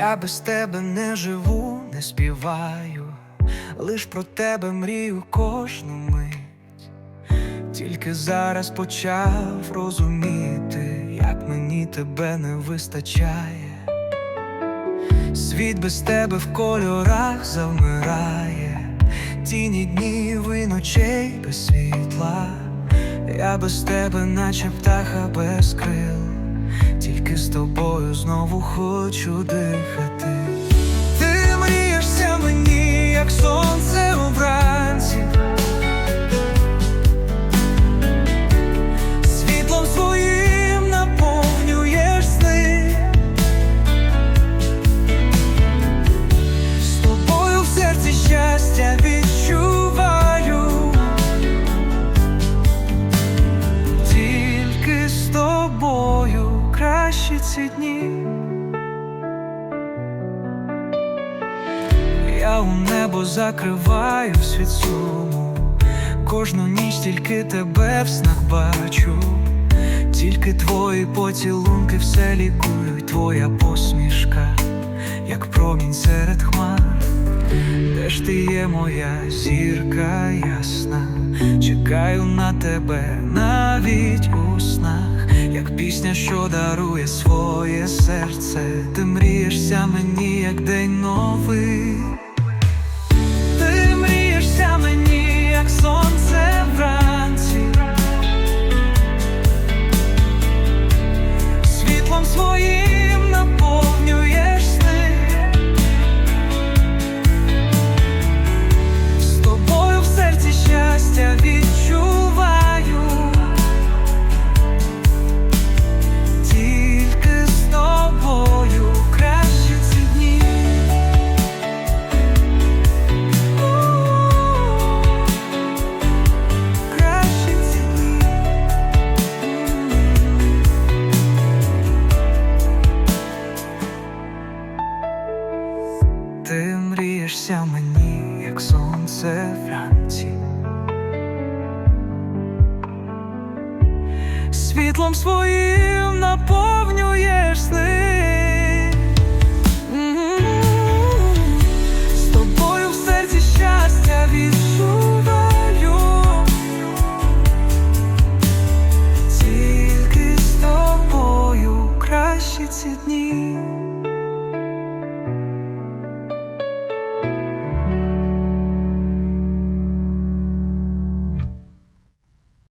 Я без тебе не живу, не співаю, лиш про тебе мрію кожну мить. Тільки зараз почав розуміти, як мені тебе не вистачає. Світ без тебе в кольорах завмирає, тіні днів і ночей без світла. Я без тебе, наче птаха без крил, тільки з тобою хочу дихати. Ти мрієшся мені, як сонце вранці. Світлом своїм наповнюєш сни. З тобою в серці щастя відчуваю. Тільки з тобою кращі ці дні. У небо закриваю світ суму, кожну ніч тільки тебе в снах бачу, тільки твої поцілунки все лікують, твоя посмішка, як промінь серед хмар. Де ж ти є моя зірка ясна? Чекаю на тебе навіть у снах, як пісня, що дарує своє серце. Ти мрієшся мені, як день новий. сонце вранці, світлом своїм наповнюєш сни. З тобою в серці відчуваю, тільки з тобою кращі ці дні.